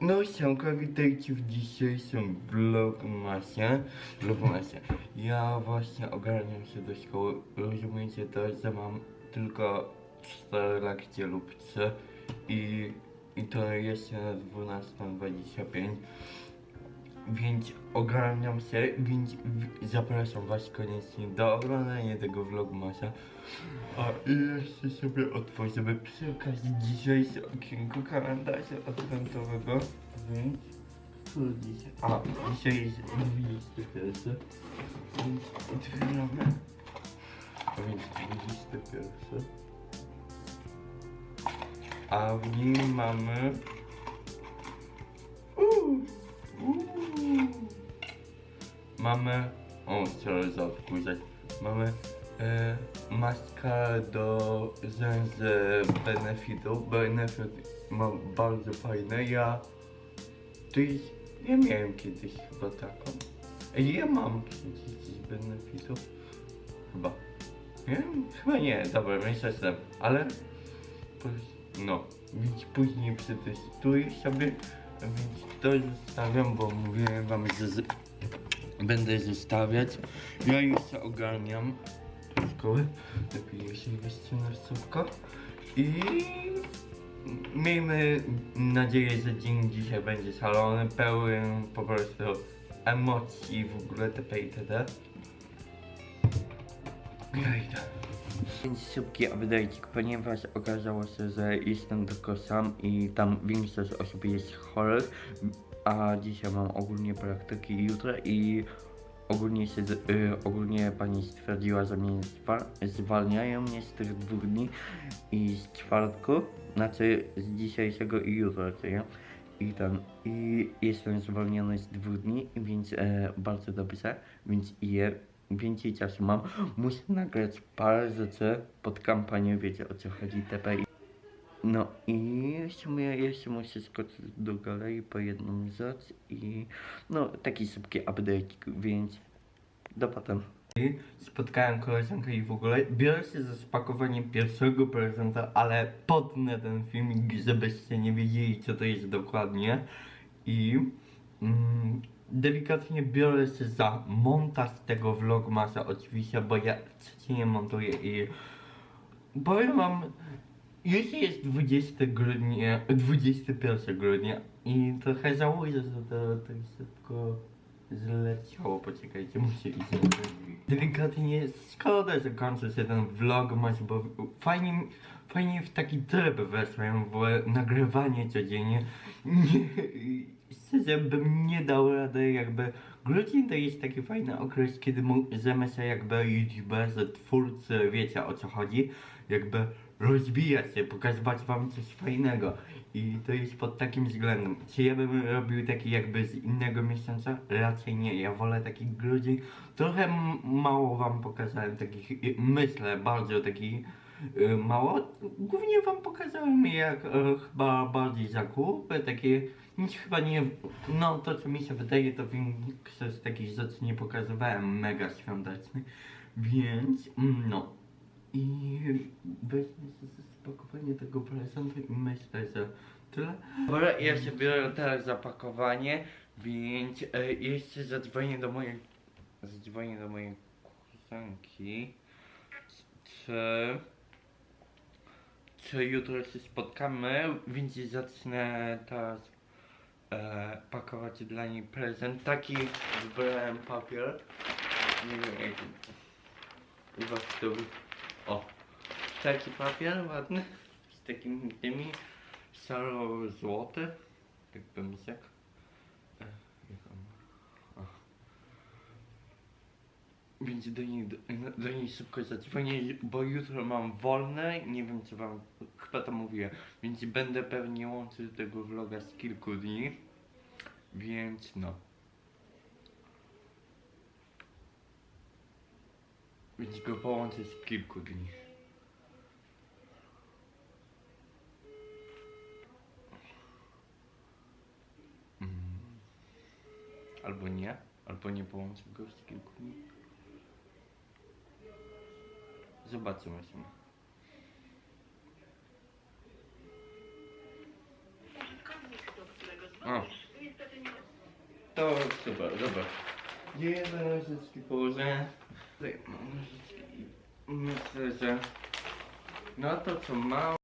No siemka, witajcie w dzisiejszym vlogmasie. Vlogmasie. Ja właśnie ogarniam się do szkoły. Rozumiecie to, że mam tylko 4 lekcje lub 3 i, i to jeszcze na 12.25. Więc ogarniam się, więc zapraszam was koniecznie do oglądania tego vlogmasa. A jeszcze sobie otworzymy przy okazji dzisiejsze okienko kalendarza adwentowego. Więc co dzisiaj? A, dzisiaj jest 21. Więc otwieramy. A więc 21. A w nim mamy... Mamy... O, chciałem zaodkurzać. Mamy e, maskę do rzęsy Benefitu. Benefit ma bardzo fajne. Ja... Jest... Ja miałem kiedyś chyba taką. Ja mam kiedyś z Benefitu. Chyba. Nie? Chyba nie, dobra, myślę sobie. Ale... po- No, więc później przetestuję sobie. Więc to zostawiam, bo mówiłem wam, że z... będę zostawiać. Ja już się ogarniam szkoły. Lepiej się. I miejmy nadzieję, że dzień dzisiaj będzie szalony, pełen po prostu emocji w ogóle TP i TD. Ja idę. Więc szybki update'ik, ponieważ okazało się, że jestem tylko sam i tam większość osób jest chorych, a dzisiaj mam ogólnie praktyki jutro i ogólnie, się, y, ogólnie pani stwierdziła, że mnie zwa- zwalniają mnie z tych dwóch dni i z czwartku, znaczy z dzisiejszego i jutro, ja? I ten, i jestem zwolniony z dwóch dni, więc e, bardzo dobrze, więc je więcej czasu mam. Muszę nagrać parę rzeczy pod kampanię, wiecie o co chodzi, TP. No i jeszcze, jeszcze muszę skoczyć do galerii po jedną rzecz i no taki szybki update, więc do potem. Spotkałem koleżankę i w ogóle biorę się za spakowanie pierwszego prezenta, ale potnę ten filmik, żebyście nie wiedzieli co to jest dokładnie. I mm, delikatnie biorę się za montaż tego vlogmasa oczywiście, bo ja codziennie montuję i powiem wam, już jest 20 grudnia, 21 grudnia i trochę żałuję, że to tak szybko zleciało. Poczekajcie, muszę iść na drzwi. Delikatnie szkoda, że kończy się ten vlogmas, bo fajnie, fajnie w taki tryb weszłem w nagrywanie codziennie. Nie, szczerze bym nie dał rady, jakby grudzień to jest taki fajny okres, kiedy możemy się jakby youtuberzy, twórcy, wiecie o co chodzi, jakby rozwijać się, pokazywać wam coś fajnego i to jest pod takim względem. Czy ja bym robił taki jakby z innego miesiąca? Raczej nie, ja wolę taki grudzień. Trochę mało wam pokazałem takich, myślę, bardzo takich mało. Głównie wam pokazałem jak e, chyba bardziej zakupy, takie nic chyba nie, no to co mi się wydaje to większość takich rzeczy nie pokazywałem mega świątecznych, więc mm, no i weźmy spakowanie tego prezentu i myślę, że tyle. Dobra, ja się biorę teraz zapakowanie, więc e, jeszcze zadzwonię do mojej, zadzwonię do mojej koleżanki, czy, czy jutro się spotkamy, więc zacznę teraz e, pakować dla niej prezent. Taki wybrałem papier, nie wiem jaki. Zobacz tu. O, taki papier ładny, z takimi tymi szaro-złoty, jakby misek. E, jak on ma? O. Do niej, do, do niej szybko zadzwonię, bo jutro mam wolne, nie wiem co wam, chyba to mówiłem, więc będę pewnie łączył tego vloga z kilku dni, więc no. Więc go połączę z kilku dni. Mm. Albo nie, albo nie połączę go z kilku dni. Zobaczymy sobie. O. To super, dobra. Gdzie jedne nożyczki położę? Tutaj mam nożyczki i myślę, że no to co mam.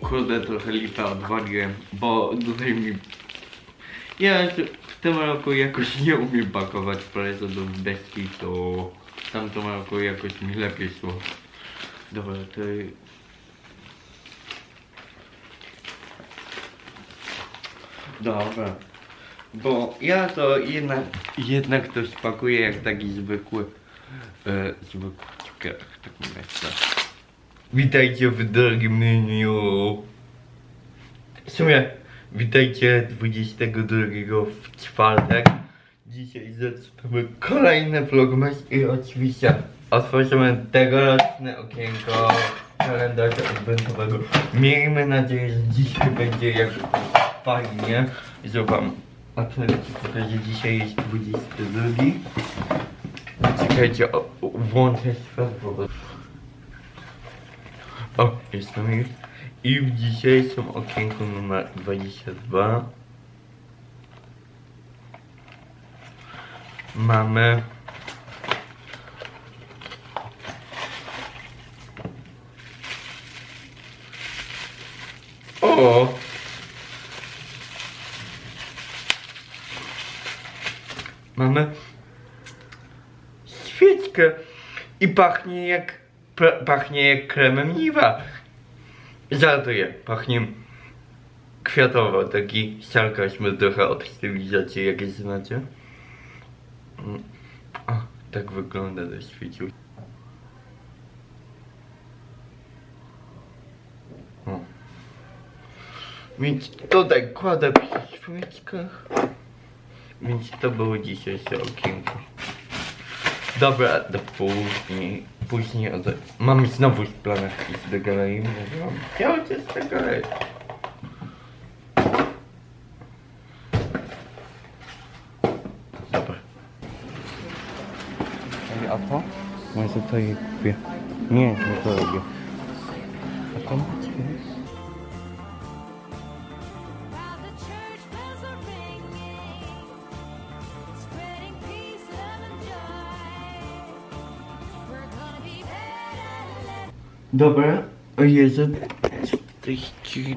Kurde, trochę lipa odwaliłem, bo tutaj mi... Ja w tym roku jakoś nie umiem pakować prezentów deski, to w tamtym roku jakoś mi lepiej szło. Dobra, to... Dobra. Bo ja to jednak, jednak to spakuję jak taki zwykły, e, zwykły cukierek, tak myślę. Witajcie w drugim menu. W sumie, witajcie 22 w czwartek. Dzisiaj zaczynamy kolejny vlogmas i oczywiście otworzymy tegoroczne okienko kalendarza adwentowego. Miejmy nadzieję, że dzisiaj będzie jak fajnie. Zobacz, a ci pokażę, dzisiaj jest 22. Czekajcie, o, o, włączę światło. O, jestem już. I w dzisiejszym okienku numer 22 mamy O! Mamy świeczkę i pachnie jak pachnie jak kremem niwa. Żartuję, pachnie kwiatowo, taki sarkazm trochę od stylizacji, jakieś znacie? Mm. O, tak wygląda to świecił. O. Więc tutaj kładę przy świeczkach. Więc to było dzisiejsze okienko. Dobra, do później. Później od... Mam znowu w planach iść do galerii. Mówiłam, chciałem cię z galerii. Dobra. A to? Może kupię. Nie, nie to robię. A to Dobra, o Jezu,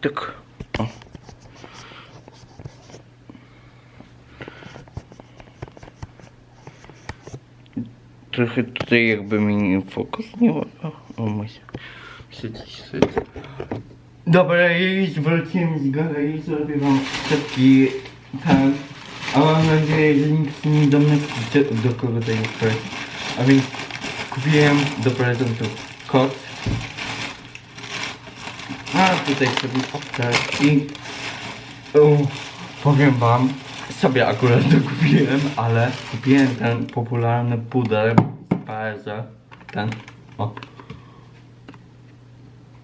tak... O. Trochę tutaj jakby mi fokus nie łapał. O mój przyciszyć. Dobra, ja już wróciłem z galerii, zrobię wam szybki tak. A mam nadzieję, że nikt nie do mnie do, do kogo kwestia. A więc kupiłem do prezentu kot. A tutaj sobie apteczki. O, powiem wam, sobie akurat to kupiłem, ale kupiłem ten popularny puder Paryża. Ten, o.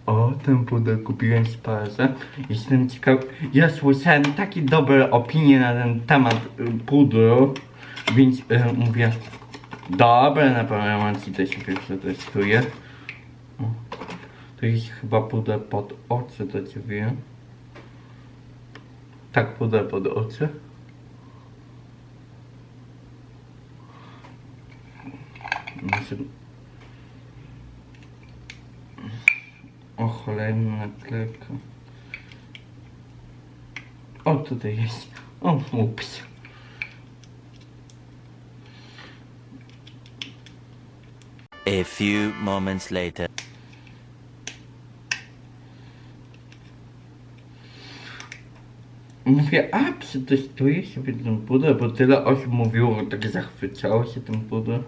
O, ten puder kupiłem z Paryża. Jestem ciekaw. Ja słyszałem takie dobre opinie na ten temat y, pudru, więc y, mówię, dobre na pewno też się przetestuję. Jest chyba puder pod oczy do ciebie. Tak, puder pod oczy. Muszę... O cholerna naklejka. O, tutaj jest. O, ups. A few moments later. Mówię, a przetestuję sobie ten puder, bo tyle osób mówiło, tak zachwycało się tym puder.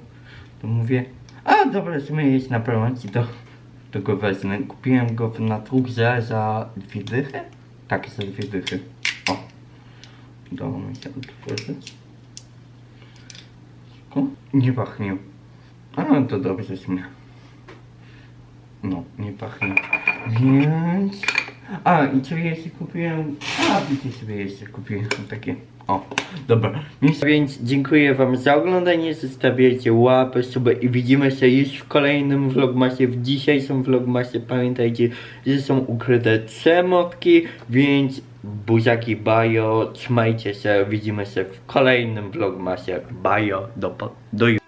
To mówię, a dobra, w sumie jest na promocji, to, to go wezmę. Kupiłem go w naturze za dwie dychy? Tak, za dwie dychy. O, udało mi się otworzyć. Nie pachnie. A, to dobrze w sumie. No, nie pachnie. Więc... A, i co jeszcze kupiłem? A, wiecie sobie jeszcze kupiłem takie. O, dobra. Więc, dziękuję wam za oglądanie, zostawiajcie łapę, suby i widzimy się już w kolejnym vlogmasie. W dzisiejszym vlogmasie pamiętajcie, że są ukryte przemotki, więc buziaki bajo, trzymajcie się, widzimy się w kolejnym vlogmasie. Bajo, do, do.